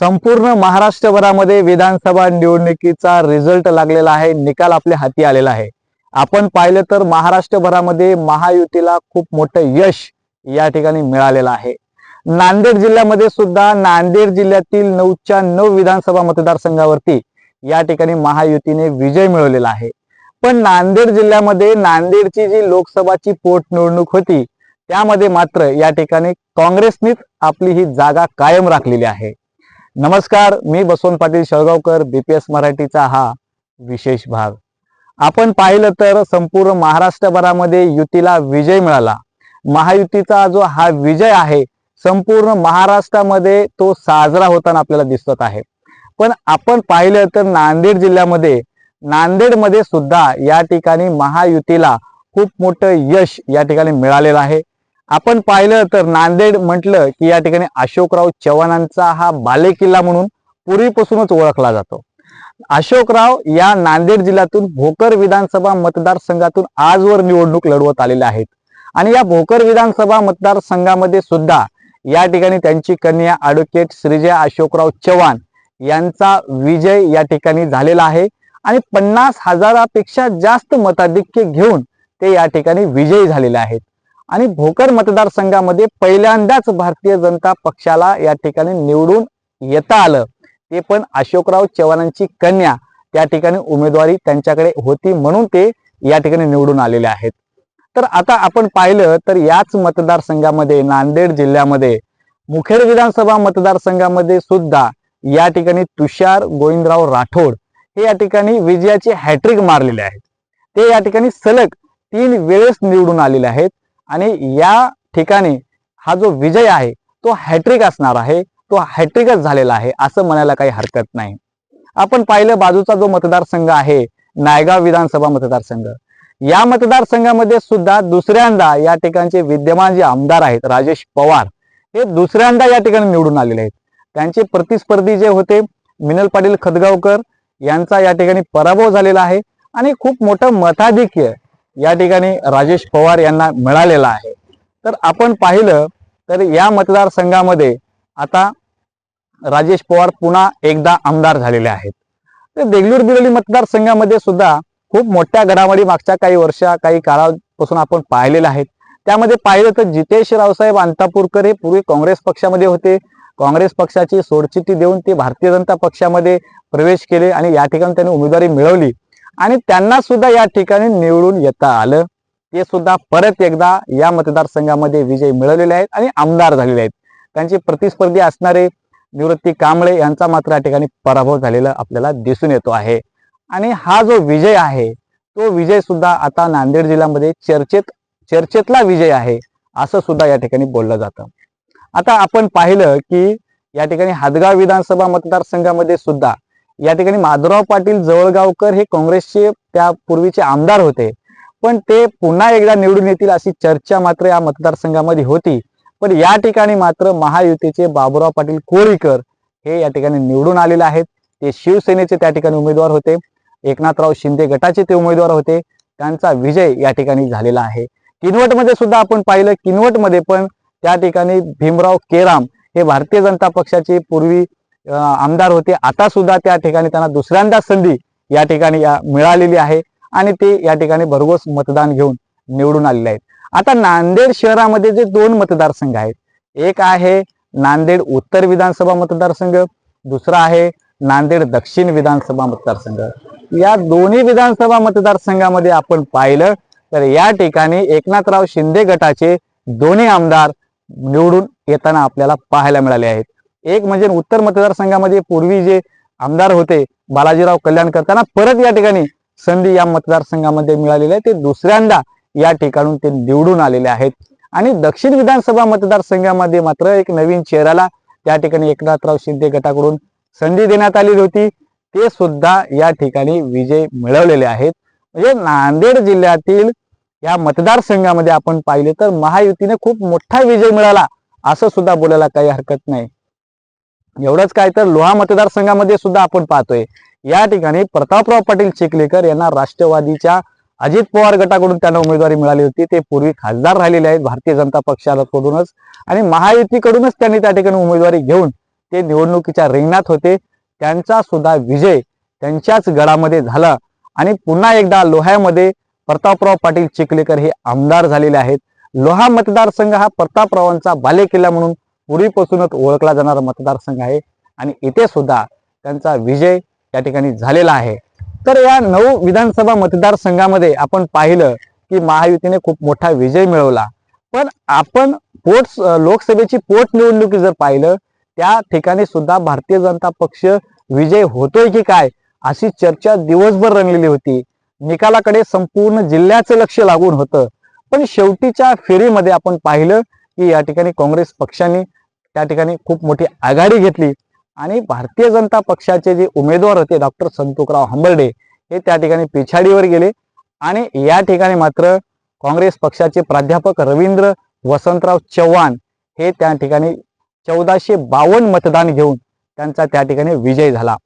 संपूर्ण महाराष्ट्रभरामध्ये विधानसभा निवडणुकीचा रिझल्ट लागलेला आहे. निकाल आपल्या हाती आलेला आहे. आपण पाहिलं तर महाराष्ट्रभरामध्ये महायुतीला खूप मोठं यश या ठिकाणी मिळालेलं आहे. नांदेड जिल्ह्यामध्ये सुद्धा नांदेड जिल्ह्यातील नऊच्या नऊ विधानसभा मतदारसंघावरती या ठिकाणी महायुतीने विजय मिळवलेला आहे. पण नांदेड जिल्ह्यामध्ये नांदेडची जी लोकसभाची पोटनिवडणूक होती त्यामध्ये मात्र या ठिकाणी काँग्रेसनीच आपली ही जागा कायम राखलेली आहे. नमस्कार मी बसवंत पाटील शेळगावकर बीपीएस मराठीचा हा विशेष भाग. आपण पाहिलं तर संपूर्ण महाराष्ट्रभरामध्ये युतीला विजय मिळाला. महायुतीचा जो हा विजय आहे संपूर्ण महाराष्ट्रामध्ये तो साजरा होताना आपल्याला दिसत आहे. पण आपण पाहिलं तर नांदेड जिल्ह्यामध्ये नांदेडमध्ये सुद्धा या ठिकाणी महायुतीला खूप मोठं यश या ठिकाणी मिळालेलं आहे. आपण पाहिलं तर नांदेड म्हटलं की या ठिकाणी अशोकराव चव्हाणांचा हा बालेकिल्ला म्हणून पूर्वीपासूनच ओळखला जातो. अशोकराव या नांदेड जिल्ह्यातून भोकर विधानसभा मतदारसंघातून आजवर निवडणूक लढवत आलेले आहेत. आणि या भोकर विधानसभा मतदारसंघामध्ये सुद्धा या ठिकाणी त्यांची कन्या ॲडव्होकेट श्रीजय अशोकराव चव्हाण यांचा विजय या ठिकाणी झालेला आहे. आणि पन्नास हजारापेक्षा जास्त मताधिक्य घेऊन ते या ठिकाणी विजयी झालेले आहेत. आणि भोकर मतदारसंघामध्ये पहिल्यांदाच भारतीय जनता पक्षाला या ठिकाणी निवडून येता आलं. ते पण अशोकराव चव्हाणांची कन्या. त्या ठिकाणी उमेदवारी त्यांच्याकडे होती म्हणून ते या ठिकाणी निवडून आलेले आहेत. तर आता आपण पाहिलं तर याच मतदारसंघामध्ये नांदेड जिल्ह्यामध्ये मुखेड विधानसभा मतदारसंघामध्ये सुद्धा या ठिकाणी तुषार गोविंदराव राठोड हे या ठिकाणी विजयाची हॅट्रिक मारलेले आहेत. ते या ठिकाणी सलग तीन वेळेस निवडून आलेले आहेत. आणि या ठिकाणी हा जो विजय आहे तो हॅट्रिक असणार आहे तो हॅट्रिकच झालेला आहे असं म्हणायला काही हरकत नाही. आपण पाहिलं बाजूचा जो मतदारसंघ आहे नायगाव विधानसभा मतदारसंघ. या मतदारसंघामध्ये सुद्धा दुसऱ्यांदा या ठिकाणचे विद्यमान जे आमदार आहेत राजेश पवार हे दुसऱ्यांदा या ठिकाणी निवडून आलेले आहेत. त्यांचे प्रतिस्पर्धी जे होते मिनल पाटील खदगावकर यांचा या ठिकाणी पराभव झालेला आहे. आणि खूप मोठं मताधिक्य या ठिकाणी राजेश पवार यांना मिळालेला आहे. तर आपण पाहिलं तर या मतदारसंघामध्ये आता राजेश पवार पुन्हा एकदा आमदार झालेले आहेत. तर देगलूर बिरोली मतदारसंघामध्ये सुद्धा खूप मोठ्या घडामोडी मागच्या काही वर्षा काही काळापासून आपण पाहिलेल्या आहेत. त्यामध्ये पाहिलं तर जितेश रावसाहेब अंतापूरकर हे पूर्वी काँग्रेस पक्षामध्ये होते. काँग्रेस पक्षाची सोडचिठ्ठी देऊन ते भारतीय जनता पक्षामध्ये प्रवेश केले आणि या ठिकाणी त्यांनी उमेदवारी मिळवली. आणि त्यांना सुद्धा या ठिकाणी निवडून येता आलं. ते सुद्धा परत एकदा या मतदारसंघामध्ये विजय मिळवलेले आहेत आणि आमदार झालेले आहेत. त्यांचे प्रतिस्पर्धी असणारे निवृत्ती कांबळे यांचा मात्र या ठिकाणी पराभव झालेला आपल्याला दिसून येतो आहे. आणि हा जो विजय आहे तो विजय सुद्धा आता नांदेड जिल्ह्यामध्ये चर्चेत चर्चेतला विजय आहे असं सुद्धा या ठिकाणी बोललं जातं. आता आपण पाहिलं की या ठिकाणी हादगाव विधानसभा मतदारसंघामध्ये सुद्धा या ठिकाणी माधवराव पाटील जवळगावकर हे काँग्रेसचे त्या पूर्वीचे आमदार होते. पण ते पुन्हा एकदा निवडून येतील अशी चर्चा मात्र या मतदारसंघामध्ये होती. पण या ठिकाणी मात्र महायुतीचे बाबुराव पाटील कोळीकर हे या ठिकाणी निवडून आलेले आहेत. ते शिवसेनेचे त्या ठिकाणी उमेदवार होते. एकनाथराव शिंदे गटाचे ते उमेदवार होते. त्यांचा विजय या ठिकाणी झालेला आहे. किनवटमध्ये सुद्धा आपण पाहिलं किनवटमध्ये पण त्या ठिकाणी भीमराव केराम हे भारतीय जनता पक्षाचे पूर्वी आमदार होते. आता सुद्धा त्या ठिकाणी त्यांना दुसऱ्यांदा संधी या ठिकाणी मिळालेली आहे आणि ते या ठिकाणी भरघोस मतदान घेऊन निवडून आलेले आहेत. आता नांदेड शहरामध्ये जे दोन मतदारसंघ आहेत एक आहे नांदेड उत्तर विधानसभा मतदारसंघ दुसरा आहे नांदेड दक्षिण विधानसभा मतदारसंघ. या दोन्ही विधानसभा मतदारसंघामध्ये आपण पाहिलं तर या ठिकाणी एकनाथराव शिंदे गटाचे दोन्ही आमदार निवडून येताना आपल्याला पाहायला मिळाले आहेत. एक म्हणजे उत्तर मतदारसंघामध्ये पूर्वी जे आमदार होते बालाजीराव कल्याण करताना परत या ठिकाणी संधी या मतदारसंघामध्ये मिळालेली आहे. ते दुसऱ्यांदा या ठिकाणून ते निवडून आलेले आहेत. आणि दक्षिण विधानसभा मतदारसंघामध्ये मात्र एक नवीन चेहऱ्याला त्या ठिकाणी एकनाथराव शिंदे गटाकडून संधी देण्यात आलेली होती. ते सुद्धा या ठिकाणी विजय मिळवलेले आहेत. म्हणजे नांदेड जिल्ह्यातील या मतदारसंघामध्ये आपण पाहिले तर महायुतीने खूप मोठा विजय मिळाला असं सुद्धा बोलायला काही हरकत नाही. एवढंच काय तर लोहा मतदारसंघामध्ये सुद्धा आपण पाहतोय. या ठिकाणी प्रतापराव पाटील चिखलीकर यांना राष्ट्रवादीच्या अजित पवार गटाकडून त्यांना उमेदवारी मिळाली होती. ते पूर्वी खासदार राहिलेले आहेत भारतीय जनता पक्षाकडूनच. आणि महायुतीकडूनच त्यांनी त्या ठिकाणी उमेदवारी घेऊन ते निवडणुकीच्या रिंगणात होते. त्यांचा सुद्धा विजय त्यांच्याच गडामध्ये झाला. आणि पुन्हा एकदा लोह्यामध्ये प्रतापराव पाटील चिखलेकर हे आमदार झालेले आहेत. लोहा मतदारसंघ हा प्रतापरावांचा बालेकिल्ला म्हणून पूर्वीपासूनच ओळखला जाणारा मतदारसंघ आहे आणि इथे सुद्धा त्यांचा विजय या ठिकाणी झालेला आहे. तर या नऊ विधानसभा मतदारसंघामध्ये आपण पाहिलं की महायुतीने खूप मोठा विजय मिळवला. पण आपण पोट लोकसभेची पोटनिवडणूक जर पाहिलं त्या ठिकाणी सुद्धा भारतीय जनता पक्ष विजय होतोय की काय अशी चर्चा दिवसभर रंगलेली होती. निकालाकडे संपूर्ण जिल्ह्याचं लक्ष लागून होतं. पण शेवटीच्या फेरीमध्ये आपण पाहिलं की या ठिकाणी काँग्रेस पक्षाने त्या ठिकाणी खूप मोठी आघाडी घेतली. आणि भारतीय जनता पक्षाचे जे उमेदवार होते डॉक्टर संतोकराव हंबर्डे हे त्या ठिकाणी पिछाडीवर गेले. आणि या ठिकाणी मात्र काँग्रेस पक्षाचे प्राध्यापक रवींद्र वसंतराव चव्हाण हे त्या ठिकाणी चौदाशे बावन्न मतदान घेऊन त्यांचा त्या ठिकाणी विजय झाला.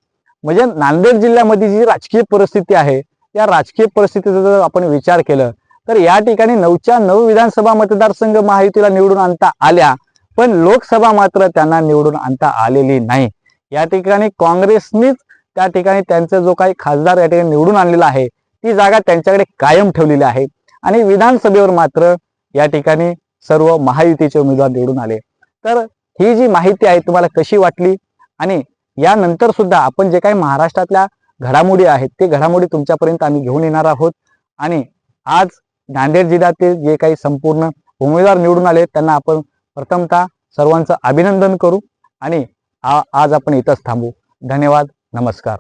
म्हणजे नांदेड जिल्ह्यामध्ये जी राजकीय परिस्थिती आहे या राजकीय परिस्थितीचा जर आपण विचार केलं तर या ठिकाणी नऊच्या नऊ विधानसभा मतदारसंघ महायुतीला निवडून आणता आल्या पण लोकसभा मात्र त्यांना निवडून आणता आलेली नाही. या ठिकाणी काँग्रेसनीच त्या ठिकाणी त्यांचा जो काही खासदार या ठिकाणी निवडून आणलेला आहे ती जागा त्यांच्याकडे कायम ठेवलेली आहे. आणि विधानसभेवर मात्र या ठिकाणी सर्व महायुतीचे उमेदवार निवडून आले. तर ही जी माहिती आहे तुम्हाला कशी वाटली? आणि यानंतर सुद्धा आपण जे काही महाराष्ट्रातल्या घडामोडी आहेत ते घडामोडी तुमच्यापर्यंत आम्ही घेऊन येणार आहोत. आणि आज नांदेड जिल्ह्यातील जे काही संपूर्ण उमेदवार निवडून आले त्यांना आपण प्रथमतः सर्वांचं अभिनंदन करू आणि आ- आज आपण इथंच थांबू. धन्यवाद. नमस्कार.